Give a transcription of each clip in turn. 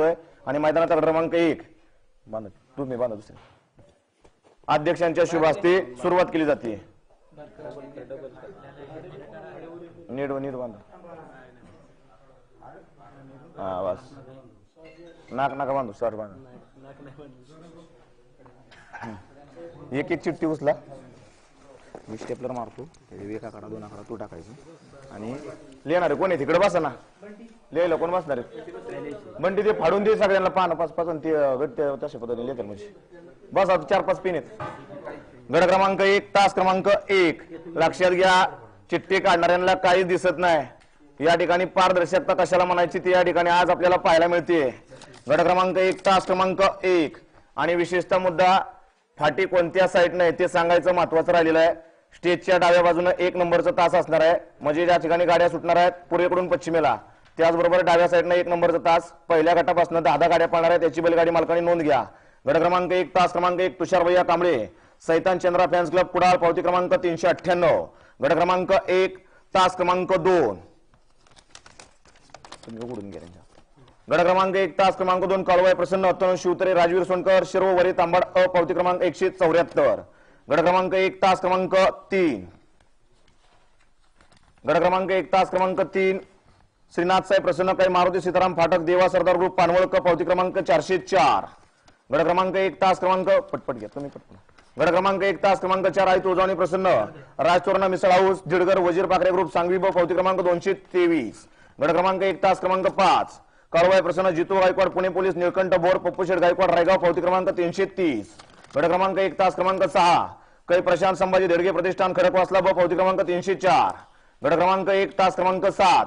आणि मैदानाचा क्रमांक एक. बांधा तुम्ही बांधा दुसरे. अध्यक्षांच्या शुभ हस्ते सुरुवात केली जाते. नीट नीट बांधा. हा बस. नाक नाका बांधू सर बांध. एक एक चिठ्ठी उचला. मी स्टेपलर मारतो. एक आकडा दोन आकडा तू टाकायचं. आणि लिहिणार आहे. कोण आहे? तिकडे बसा ना. लिहायला कोण बसणार आहे? बंटी ते फाडून दे सगळ्यांना पान पाच पाच आणि ते गट तशा पद्धतीने लिहितात म्हणजे बस आता चार पाच पिन आहेत. गड क्रमांक एक तास क्रमांक एक. लक्षात घ्या चिठ्ठी काढणाऱ्यांना काहीच दिसत नाही. या ठिकाणी पारदर्शकता कशाला म्हणायची? ती या ठिकाणी आज आपल्याला पाहायला मिळते. गड क्रमांक एक तास क्रमांक एक. आणि विशेषतः मुद्दा फाटी कोणत्या साईडनं आहे ते सांगायचं महत्वाचं राहिलेलं आहे. स्टेजच्या डाव्या बाजूनं एक नंबरचा तास असणार आहे. म्हणजे ज्या ठिकाणी गाड्या सुटणार आहेत पूर्वेकडून पश्चिमेला. त्याचबरोबर डाव्या साईडनं एक नंबरचा तास. पहिल्या गटापासून दहा दहा गाड्या पाहणार आहेत. त्याची बैलगाडी मालकाने नोंद घ्या. गड क्रमांक एक तास क्रमांक एक तुषार भैया कांबळे. सैतान चंद्रा फॅन्स क्लब कुडाळ. पावती क्रमांक तीनशे अठ्ठ्याण्णव. गड क्रमांक एक तास क्रमांक दोन. तुम्ही गड क्रमांक एक तास क्रमांक दोन काळवाय प्रसन्न अत्तन शिवतरे राजवीर सोनकर शिरो तांबड अ पावती क्रमांक एकशे चौऱ्याहत्तर. गड क्रमांक एक तास क्रमांक तीन. गड क्रमांक एक तास क्रमांक तीन. श्रीनाथ साहेब प्रसन्न काही मारुती सीताराम फाटक देवा सरदार ग्रुप पानवळकर पावती क्रमांक चारशे चार. गड क्रमांक एक तास क्रमांक पटपट घ्या तुम्ही पटपट. गड क्रमांक एक तास क्रमांक चार आई तुळजावणी प्रसन्न. राजचोरणा मिसळ हाऊस दिडगर वजीर पाखरे ग्रुप सांगवी ब पावती क्रमांक दोनशे तेवीस. गड क्रमांक एक तास क्रमांक पाच. कारवाई प्रसन्न जितू गायकवाड पुणे पोलीस निळकंठ बोर पप्पूशेठ गायकवाड रायगाव पावती क्रमांक तीनशे तीस. गड क्रमांक एक तास क्रमांक सहा. कै प्रशांत संभाजी देडगे प्रतिष्ठान खडकवासला ब पावती क्रमांक तीनशे चार. गड क्रमांक एक तास क्रमांक सात.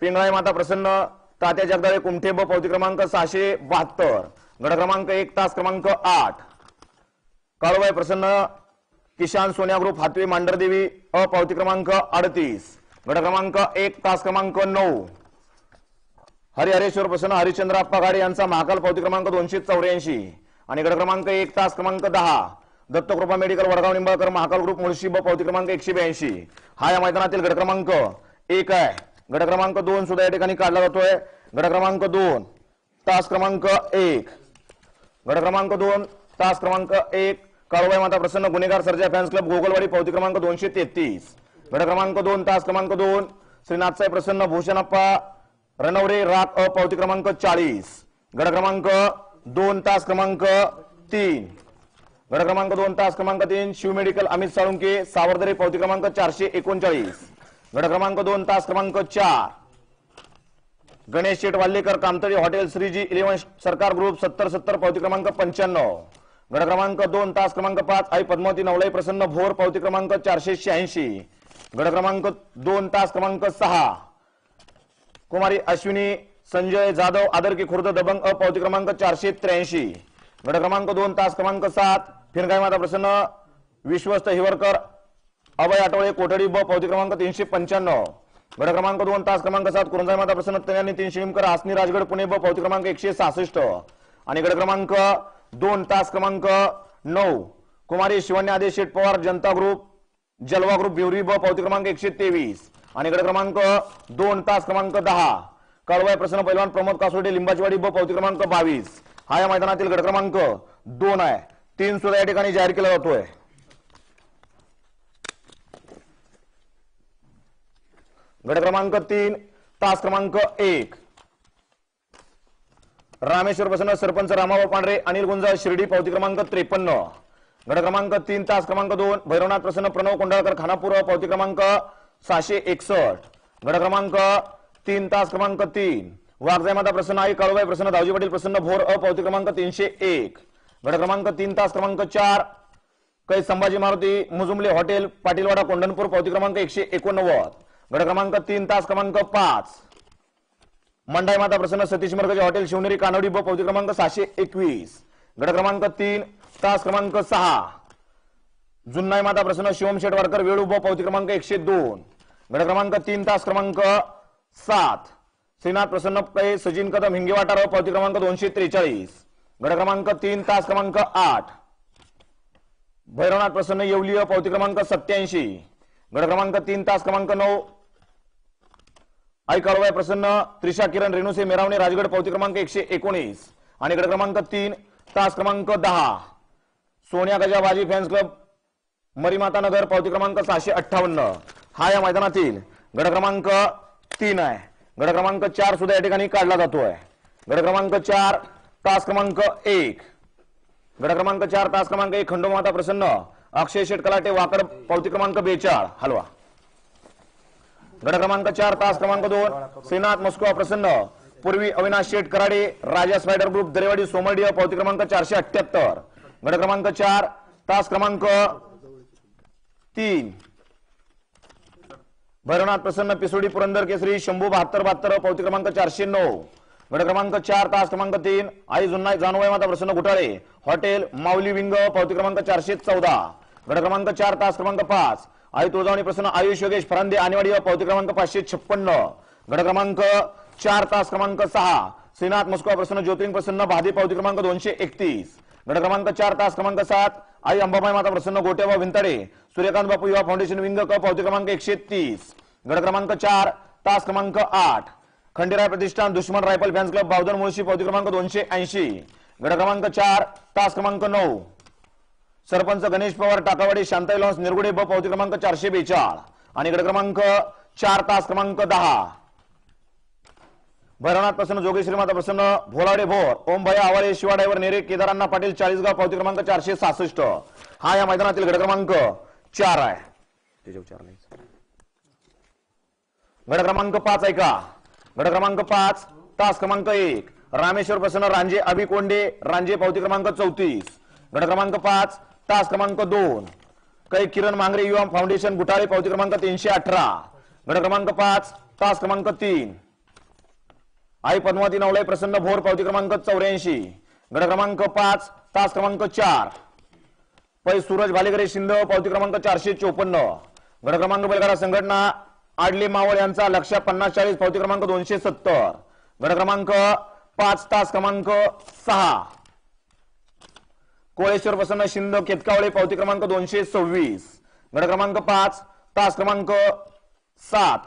पिंगळाई माता प्रसन्न तात्या जगदाळे कुमठे ब पावती क्रमांक सहाशे बहात्तर. गड क्रमांक एक तास क्रमांक आठ. काळूबाई प्रसन्न किशान सोन्या ग्रुप हातवे मांडरदेवी अ पावती क्रमांक अडतीस. गड क्रमांक एक तास क्रमांक नऊ. हरिहरेश्वर प्रसन्न हरिश्चंद्र अप्पा गाडे यांचा महाकाल पावती क्रमांक दोनशे चौऱ्याऐंशी. आणि गड क्रमांक एक तास क्रमांक दहा. दत्तकृपा मेडिकल वडगाव निंबाळकर महाकाल ग्रुप मुळशी ब पावती क्रमांक एकशे ब्याऐंशी. हा या मैदानातील गड क्रमांक एक आहे. गड क्रमांक दोन सुद्धा या ठिकाणी काढला जातोय. गड क्रमांक दोन तास क्रमांक एक. गड क्रमांक दोन तास क्रमांक एक. काळूबाई माता प्रसन्न गुन्हेगार सर्जा फॅन्स क्लब गोगलवाडी पावती क्रमांक दोनशे तेहतीस. गड क्रमांक दोन तास क्रमांक दोन. श्रीनाथसाई प्रसन्न भूषणप्पा रनवरे राख अ पावती क्रमांक चाळीस. गड क्रमांक दोन तास क्रमांक तीन. गड क्रमांक दोन तास क्रमांक तीन शिव मेडिकल अमित साळुंके सावरदरे पावती क्रमांक चारशे एकोणचाळीस. गड क्रमांक दोन तास क्रमांक चार. Ganesh Sheth Wallekar Kamtali hotel Shriji eleven Sarkar group सत्तर सत्तर पावती क्रमांक पंच्याण्णव. गड क्रमांक दोन तास क्रमांक पाच आई पद्मावती नवलाई प्रसन्न भोर पावती क्रमांक चारशे शहाऐंशी. गड क्रमांक दोन तास क्रमांक सहा. कुमारी अश्विनी संजय जाधव आदरकी खुर्द दबंग अ पावती क्रमांक चारशे त्र्याऐंशी. गड क्रमांक दोन तास क्रमांक सात फिरगाई माता प्रसन्न विश्वस्त हिवरकर अभय आठवळे कोठडी ब पावती क्रमांक तीनशे पंच्याण्णव. गड क्रमांक दोन तास क्रमांक सात कुरुंजाई माता प्रसन्न तयानी तीनशे निमकर आसनी राजगड पुणे ब पावती क्रमांक एकशे सहासष्ट. आणि गड क्रमांक दोन तास क्रमांक नऊ कुमारी शिवण्य आदेश शेठ पवार जनता ग्रुप जलवा ग्रुप भिवरी ब पावती क्रमांक एकशे तेवीस. आणि गड क्रमांक दोन तास क्रमांक दहा. कळवाय प्रसन्न पैलवान प्रमोद कासोडे लिंबाचीवाडी ब पावती क्रमांक बावीस. हा या मैदानातील गड क्रमांक दोन आहे. तीन सुद्धा या ठिकाणी जाहीर केला जातोय. गड क्रमांक तीन तास क्रमांक एक. रामेश्वर प्रसन्न सरपंच रामाबा पांढरे अनिल गुंजा शिर्डी पावती क्रमांक त्रेपन्न. गड क्रमांक तीन तास क्रमांक दोन भैरवनाथ प्रसन्न प्रणव कोंडाळकर खानापूर पावती क्रमांक सहाशे एकसष्ट. गड क्रमांक तीन तास क्रमांक तीन. वाघजाई माता प्रसन्न आई काळूबाई प्रसन्न दावजी पाटील प्रसन्न भोर अ पावती क्रमांक तीनशे एक. गड क्रमांक तीन तास क्रमांक चार. कै संभाजी मारुती मुजुमले हॉटेल पाटीलवाडा कोंढणपूर पावती क्रमांक एकशे एकोणनव्वद. गड क्रमांक तीन तास क्रमांक पाच. मंडाई माता प्रसन्न सतीश मर्गजे हॉटेल शिवनेरी कानवडी ब पावती क्रमांक सहाशे एकवीस. गड क्रमांक तीन तास क्रमांक सहा. जुन्नाई माता प्रसन्न शिवम शेटवारकर वेळू ब पावती क्रमांक एकशे दोन. गड क्रमांक तीन तास क्रमांक सात. श्रीनाथ प्रसन्न पै सचिन कदम हिंगेवाटा पावती क्रमांक दोनशे त्रेचाळीस. गट क्रमांक तीन तास क्रमांक आठ. भैरवनाथ प्रसन्न येवलीय पावती क्रमांक सत्याऐंशी गड क्रमांक तीन तास क्रमांक नऊ. आई काळोबाई प्रसन्न त्रिशा किरण रेणुसे मेरावणे राजगड पावती क्रमांक एकशे एकोणीस. आणि गड क्रमांक तीन तास क्रमांक दहा. सोनिया गजाबाजी फॅन्स क्लब मरीमाता नगर पावती क्रमांक सहाशे अठ्ठावन्न. हा या मैदानातील गड क्रमांक तीन आहे. गड क्रमांक चार सुद्धा या ठिकाणी काढला जातोय. गड क्रमांक चार तास क्रमांक एक. गड क्रमांक चार तास क्रमांक एक खंडोमाता प्रसन्न. अक्षय शेट कलाटे वाकड पावती क्रमांक बेचाळ हलवा. गड क्रमांक चार तास क्रमांक दोन श्रीनाथ मस्को प्रसन्न. पूर्वी अविनाश शेट कराडे राजा स्पायडर ग्रुप दरेवाडी सोमर्डिया पावती क्रमांक चारशे अठ्याहत्तर. गड क्रमांक चार तास क्रमांक तीन. भैरवनाथ प्रसन्न पिसोडी पुरंदर केसरी शंभू बहात्तर बहात्तर पावती क्रमांक चारशे नऊ. गड क्रमांक चार तास क्रमांक तीन आई जुन्ना जानवाई माता प्रसन्न घुटाळे. हॉटेल माऊली विंग पावती क्रमांक चारशे चौदा. गड क्रमांक चार तास क्रमांक पाच आई तुळजावणी प्रसन्न आयुष योगेश फरांदे आणिवाडी पावती क्रमांक पाचशे छप्पन्न. गड क्रमांक चार तास क्रमांक सहा श्रीनाथ मस्को प्रसन्न ज्योतिर्लिंग प्रसन्न भादी पावती क्रमांक दोनशे एकतीस. गड क्रमांक चार तास क्रमांक सात आई अंबाबाई माता प्रसन्न गोट्याबा विंताडे सूर्यकांत बापू युवा फाउंडेशन विंग क पावती क्रमांक एकशे तीस गड क्रमांक चार तास क्रमांक आठ Khanderay Pratishthan Dushman rifle fans club Bavdhan Mulshi पावती क्रमांक दोनशे ऐंशी गड क्रमांक चार तास क्रमांक नऊ सरपंच गणेश पवार टाकावाडी शांताई लॉन्स निरगुडे ब पावती क्रमांक चारशे बेचाळ आणि गड क्रमांक चार तास क्रमांक दहा. भैरवनाथ प्रसन्न जोगेश्वरी माता प्रसन्न भोलाडे भोर ओम भया आवारे शिवा नेरे केदारांना पाटील चाळीसगाव पावती क्रमांक चारशे सहासष्ट. हा या मैदानातील गड क्रमांक चार आहे. त्याच्यावर गड क्रमांक पाच ऐका. का गड क्रमांक पाच तास क्रमांक एक रामेश्वर प्रसन्न रांजे अभि कोंडे रांजे पावती क्रमांक चौतीस. गड क्रमांक पाच तास क्रमांक दोन कै किरण मांगरे युवा फाउंडेशन बुटाळे पावती क्रमांक तीनशे अठरा. गड क्रमांक पाच तास क्रमांक तीन. आई पद्मावती नवलाई प्रसन्न भोर पावती क्रमांक चौऱ्याऐंशी. गड क्रमांक पाच तास क्रमांक चार. पै सूरज भालेकरे शिंद पावती क्रमांक चारशे चोपन्न. गड क्रमांक बैलगाडा संघटना आडले मावळ यांचा लक्ष पन्नास चाळीस पावती क्रमांक दोनशे सत्तर. गड क्रमांक पाच तास क्रमांक सहा. कोळेश्वर प्रसन्न शिंद केतकावळे पावती क्रमांक दोनशे सव्वीस. गड क्रमांक पाच तास क्रमांक सात.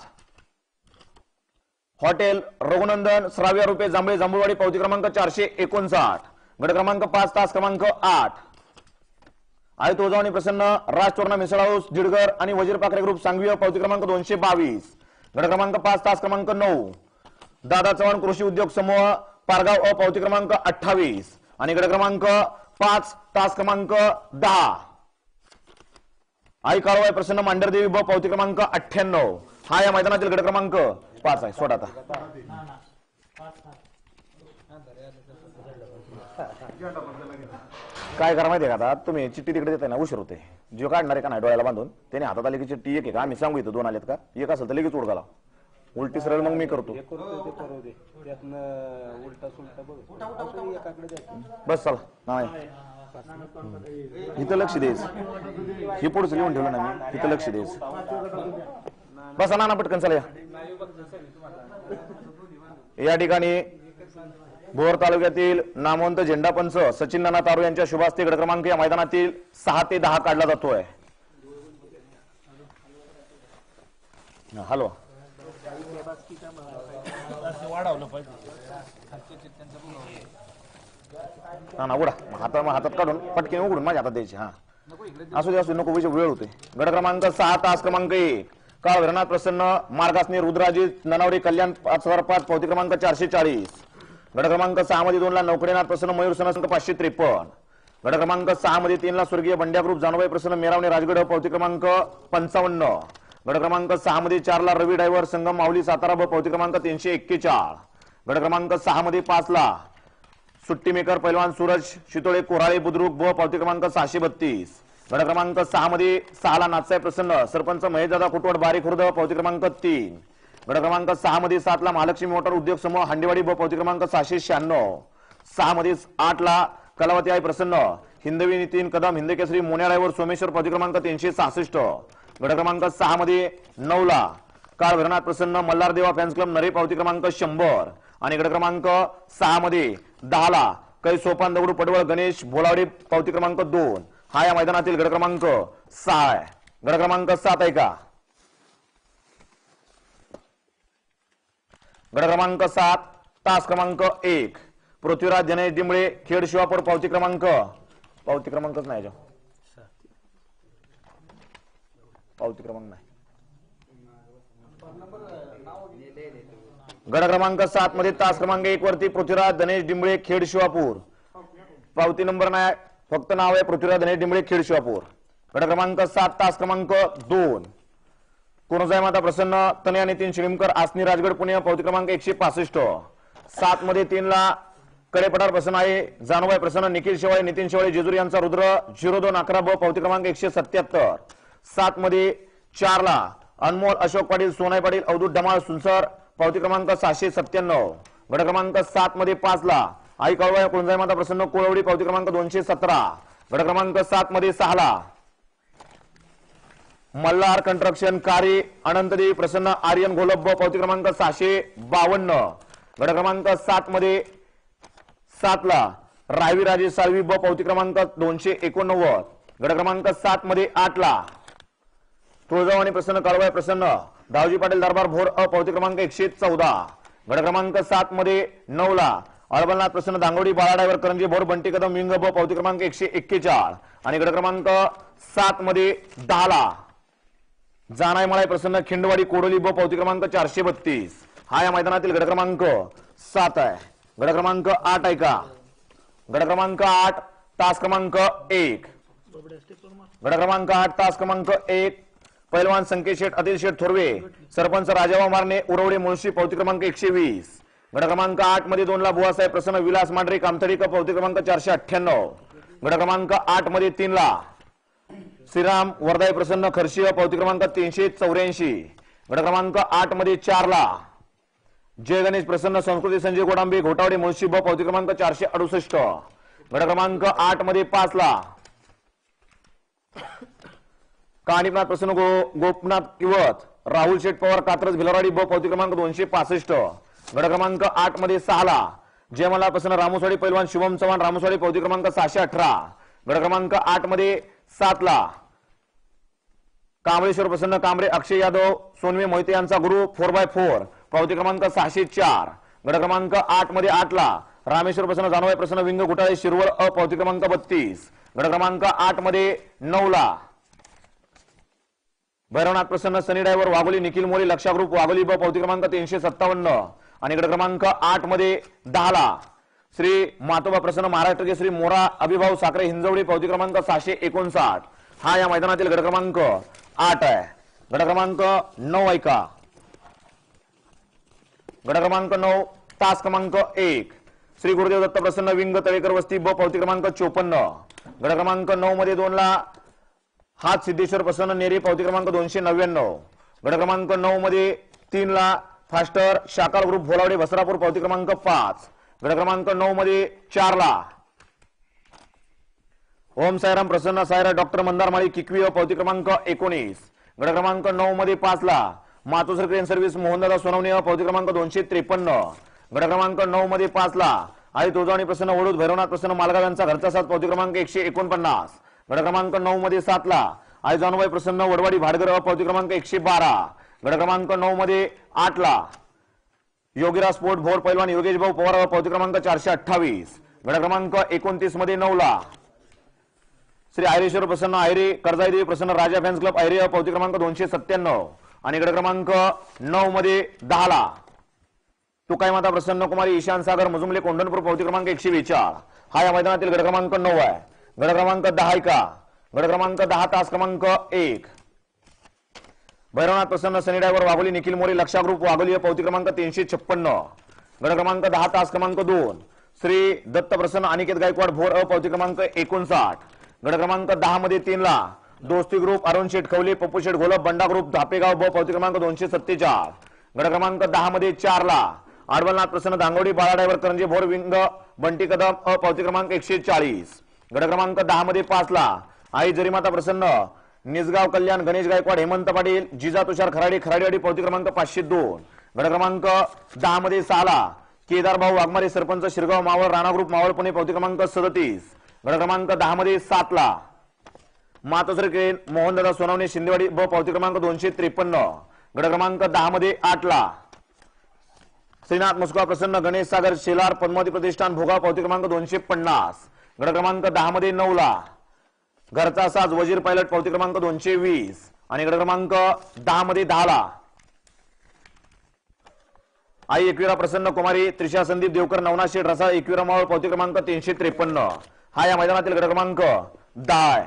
हॉटेल रघुनंदन श्राव्या रुपये जांभळे जांभूळवाडी पावती क्रमांक चारशे एकोणसाठ. गट क्रमांक पाच तास क्रमांक आठ. आई तुळजावणी प्रसन्न राज तोरणा मिसळ हाऊस जिडगर आणि वजीर पाखरे ग्रुप सांगवी पावती क्रमांक दोनशे बावीस. गट क्रमांक पाच तास क्रमांक नऊ. दादा चव्हाण कृषी उद्योग समूह पारगाव अ पावती क्रमांक अठ्ठावीस. आणि गट क्रमांक पाच तास क्रमांक दहा. आई काळवाय प्रसन्न मांडरदेवी ब पावती क्रमांक अठ्ठ्याण्णव. हा या मैदानातील गड क्रमांक पाच आहे. सोडा आता. काय करा माहितीये का आता? तुम्ही चिठ्ठी तिकडे देताय ना उशीर होते जो काढणार आहे का नाही डोळ्याला बांधून? त्याने हातात आली की चिठ्ठी एक आहे का आम्ही सांगू इथं दोन आलेत का? एक असेल तर लगेच उडगाला उलटी सरळ मग मी करतो. बस चला. नाही. इथं लक्ष द्यायचं. हे पुढचं लिहून ठेवलं ना मी. इथं लक्ष द्यायचं. बसा ना ना पटकन चला या. या ठिकाणी भोर तालुक्यातील नामवंत झेंडापंच सचिन नाना तारू यांच्या शुभास्ते गड क्रमांक या मैदानातील सहा ते दहा काढला जातोय. हॅलो. हलवा हा ना उघडा हातात हातात काढून पटकन उघडून माझ्या हातात द्यायची हा. असू दे असू नको विषय वेळ होते गड क्रमांक सहा तास क्रमांक एक. काळ धरणात प्रसन्न मार्गासनी रुद्राजी ननावडी कल्याण पाच हजार पाच पावती क्रमांक चारशे चाळीस. गड क्रमांक सहा मध्ये नौकरीनाथ प्रसन्न मयूर सनसंक पाचशे त्रेपन्न. गड क्रमांक सहा मध्ये स्वर्गीय बंड्या ग्रुप जानबाई प्रसन्न मेरावणे राजगड पावती क्रमांक पंचावन्न. गड क्रमांक सहा मध्ये रवी डायव्हर संगम माऊली सातारा ब पावती क्रमांक तीनशे एक्केचाळ. गड क्रमांक सहा मध्ये पाच सुट्टी मेकर पैलवान सूरज शितोळे कोराळे बुद्रुक ब पावती क्रमांक सहाशे बत्तीस. गट क्रमांक सहा मध्ये सहाला नाथसाहेब प्रसन्न. सरपंच महेशदादा कुटवड बारी खुर्द पावती क्रमांक तीन. गट क्रमांक सहा मध्ये सातला महालक्ष्मी मोटर उद्योग समूह हांडेवाडी ब पावती क्रमांक सहाशे शहाण्णव. सहा मध्ये आठला कलावती आई प्रसन्न. हिंदवी नितीन कदम हिंदकेसरी मोन्यारायवर सोमेश्वर पावती क्रमांक तीनशे सहासष्ट. गट क्रमांक सहा मध्ये नऊला काळ घरनाथ प्रसन्न मल्हार देवा फॅन्स क्लब नरे पावती क्रमांक शंभर. आणि गट क्रमांक सहा मध्ये दहा ला कै सोपान दगडू पडवळ गणेश भोलावडी पावती क्रमांक दोन. हा या मैदानातील गड क्रमांक सहा आहे. गड क्रमांक सात आहे का? गड क्रमांक सात तास क्रमांक एक. पृथ्वीराज जनेश डिंबळे खेड शिवापूर पावती क्रमांक. पावती क्रमांकच नाही पावती क्रमांक नाही. गड क्रमांक सात मध्ये तास क्रमांक एक वरती पृथ्वीराज गणेश डिंबळे खेड शिवापूर. पावती नंबर नाही फक्त नाव आहे पृथ्वीराज धने डिंबळे खेड शिवापूर गट क्रमांक सात तास क्रमांक दोन. कुणजाई माता प्रसन्न तनया नितीन शिळीमकर आसनी राजगड पुणे पावती क्रमांक एकशे पासष्ट. सात मध्ये तीन ला कडेपठार प्रसन्न आहे जानोबाई प्रसन्न निखिल शेवाळे नितीन शेवाळे जेजुरी यांचा रुद्र झिरो दोन अकरा ब पावती क्रमांक एकशे सत्याहत्तर. सात मध्ये चार ला अनमोल अशोक पाटील सोनाई पाटील अवधूत डमाळ सुनसर पावती क्रमांक सहाशे सत्त्याण्णव. गट क्रमांक सात मध्ये पाच ला आई कळवा कुंजाई माता प्रसन्न कोळवडी पावती क्रमांक दोनशे सतरा. गट क्रमांक सात मध्ये सहा ला मल्हार कंस्ट्रक्शन कार्य अनंतदेवी प्रसन्न आर्यन घोलप पावती क्रमांक सहाशे बावन्न. गट क्रमांक सात मध्ये सातला. रावी राजे साळवी ब पावती क्रमांक दोनशे एकोणनव्वद. गट क्रमांक सात मध्ये आठ ला आणि प्रसन्न काळवाय प्रसन्न. दावजी पाटील दरबार भोर अ पावती क्रमांक एकशे चौदा. गट क्रमांक सात मध्ये नऊ ला अळबलनाथ प्रसन्न दांगोडी बाळाडावर करंजी भोर बंटी कदम विंग ब पावती क्रमांक एकशे एक्केचाळ. आणि गट क्रमांक सात मध्ये दहाला. जानाय मळाय प्रसन्न खिंडवाडी कोडोली ब पावती क्रमांक चारशे बत्तीस. हा या मैदानातील गट क्रमांक सात आहे. गट क्रमांक आठ आहे का? गड क्रमांक आठ तास क्रमांक एक. गड क्रमांक आठ तास क्रमांक एक. पैलवान संकेत शेठ अदिल शेठ थोरवे. सरपंच राजावा मारणे उरवडे मुळशी पावती क्रमांक एकशे वीस. गट क्रमांक आठमध्ये दोन ला बुवासाहेब प्रसन्न विलास मांढरे कामथडी का पावती क्रमांक चारशे अठ्ठ्याण्णव. गट क्रमांक आठमध्ये तीन ला श्रीराम वर्धाई प्रसन्न खर्शी पावती क्रमांक तीनशे चौऱ्याऐंशी. गट क्रमांक आठमध्ये चार ला जय गणेश प्रसन्न संस्कृती संजय गोडांबे घोटावडे मुळशी ब पावती क्रमांक चारशे अडुसष्ट. गट क्रमांक आठमध्ये पाच ला काणीपनाथ प्रसन्न गो गोपनाथ किवत राहुल शेठ पवार कात्रज भिलवाडी ब पावती क्रमांक दोनशे पासष्ट. गड क्रमांक आठमध्ये सहा ला जयमला प्रसन्न रामोसाडी पैलवान शुभम चव्हाण रामोसाडी पावती क्रमांक सहाशे अठरा गड क्रमांक आठमध्ये सात ला कांबळेश्वर प्रसन्न कांबळे अक्षय यादव सोनवे मोहिते यांचा गुरु फोर बाय फोर पावती क्रमांक सहाशे चार गड क्रमांक आठमध्ये आठला रामेश्वर प्रसन्न जानवाई प्रसन्न विंग घोटाळे शिरवळ अ पावती क्रमांक बत्तीस गड क्रमांक आठमध्ये नऊ ला भैरवनाथ प्रसन्न सनी डायव्हर वाघोली निखिल मोरे लक्षा ग्रुप वाघोली ब पावती क्रमांक तीनशे सत्तावन्न आणि गट क्रमांक आठमध्ये दहा ला श्री मातोबा प्रसन्न महाराष्ट्र केसरी मोरा अभिभाऊ साखरे हिंजवडी पावती क्रमांक सहाशे एकोणसाठ. हा या मैदानातील गट क्रमांक आठ आहे. गट क्रमांक नऊ ऐका. गट क्रमांक नऊ तास क्रमांक एक. श्री गुरुदेव दत्त प्रसन्न विंग तळेकर वस्ती ब पावती क्रमांक चोपन्न. गट क्रमांक नऊ मध्ये दोन ला हात सिद्धेश्वर प्रसन्न नेरी पावती क्रमांक दोनशे नव्याण्णव. गट क्रमांक नऊ मध्ये तीन ला फास्टर शाकाल ग्रुप भोलावडे बसरापूर पावती क्रमांक पाच. गट क्रमांक नऊ मध्ये चारला. ओम सायराम प्रसन्न सायरा डॉक्टर मंदार माळी किकवी व पावती क्रमांक एकोणीस. गट क्रमांक नऊ मध्ये पाचला. मातोश्री क्रेन सर्व्हिस मोहनदादा सोनवणे व पावती क्रमांक दोनशे त्रेपन्न. गट क्रमांक नऊ मध्ये पाचला. आई तुळजाणी प्रसन्न वडूद भैरवनाथ प्रसन्न मालगाव यांचा घरचा साथ पावती क्रमांक एकशे एकोणपन्नास. गट क्रमांक नऊ मध्ये सातला. आई जानूबाई प्रसन्न वडवाडी भाडगर पावती क्रमांक एकशे बारा. गट क्रमांक नऊ मध्ये आठ ला योगीराज पोट भोर पैलवान योगेश भाऊ पवार पावती क्रमांक चारशे अठ्ठावीस. गट क्रमांक एकोणतीसमध्ये नऊ ला श्री आयरेश्वर प्रसन्न आयरे कर्जाईदेवी प्रसन्न राजा फॅन्स क्लब आयरे पावती क्रमांक दोनशे सत्त्याण्णव. आणि गट क्रमांक नऊ मध्ये दहा ला तुकाई माता प्रसन्न कुमारी ईशान सागर मुजुमले कोंढणपूर पावती क्रमांक एकशे बेचाळ. हा या मैदानातील गट क्रमांक नऊ आहे. गट क्रमांक दहा एका. गट क्रमांक दहा तास क्रमांक एक. भैरवनाथ प्रसन्न सनी ड्रायव्हर वाघोली निखिल मोरे लक्षा ग्रुप वाघोली पावती क्रमांक तीनशे छप्पन्न. गड क्रमांक दहा तास क्रमांक दोन. श्री दत्त प्रसन्न अनिकेत गायकवाड भोर अ पावती क्रमांक एकोणसाठ. गड क्रमांक दहा मध्ये तीनला दोस्ती ग्रुप अरुण शेठ खवले पप्पू शेठ घोलप बंडा ग्रुप धापेगाव ब पावती क्रमांक दोनशे सत्तेचाळ. गड क्रमांक दहा मध्ये चारला आडवलनाथ प्रसन्न दांगोडी बाळा ड्रायव्हर करंजी भोर विंग बंटी कदम अ पावती क्रमांक एकशे चाळीस. गड क्रमांक दहा मध्ये पाचला आई जरीमाता प्रसन्न निसगाव कल्याण गणेश गायकवाड हेमंत पाटील जिजा तुषार खराडी खराडीवाडी पावती क्रमांक पाचशे दोन. गट क्रमांक दहा मध्ये सहाला केदार भाऊ वाघमारे सरपंच शिरगाव मावळ राणा ग्रुप मावळ पुणे पावती क्रमांक सदतीस. गट क्रमांक दहा मध्ये सातला मातोश्री मोहनदादा सोनावणे शिंदेवाडी ब पावती क्रमांक दोनशे त्रेपन्न. गट क्रमांक दहा मध्ये आठला. श्रीनाथ मुस्का प्रसन्न गणेश सागर शेलार पद्मावती प्रतिष्ठान भोगाव पावती क्रमांक दोनशे पन्नास. गट क्रमांक दहा मध्ये नऊला. घरचा साज वजीर पायलट पावती क्रमांक दोनशे वीस. आणि गट क्रमांक दहा मध्ये दहाला. आई एकविरा प्रसन्न कुमारी त्रिशा संदीप देवकर नवनाशी रसा एकविरा मावळ पावती क्रमांक तीनशे त्रेपन्न. हा या मैदानातील गट क्रमांक दहा आहे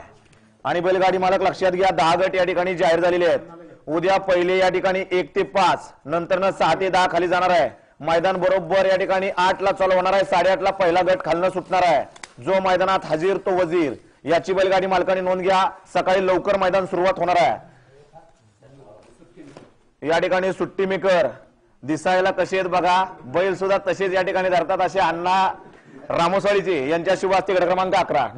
आणि बैलगाडी मालक लक्षात घ्या दहा गट या ठिकाणी जाहीर झालेले आहेत. उद्या पहिले या ठिकाणी एक ते पाच नंतर सहा ते दहा खाली जाणार आहे. मैदान बरोबर या ठिकाणी आठ ला चालू होणार आहे. साडेआठ ला पहिला गट खालनं सुटणार आहे. जो मैदानात हजीर तो वजीर. याची बैलगाडी मालकाने नोंद घ्या. सकाळी लवकर मैदान सुरुवात होणार आहे. या ठिकाणी सुट्टी मेकर दिसायला कसे आहेत बघा. बैल सुद्धा तसेच या ठिकाणी धरतात असे अण्णा रामोसाळीचे यांच्या शुभ असते गट क्रमांक अकरा.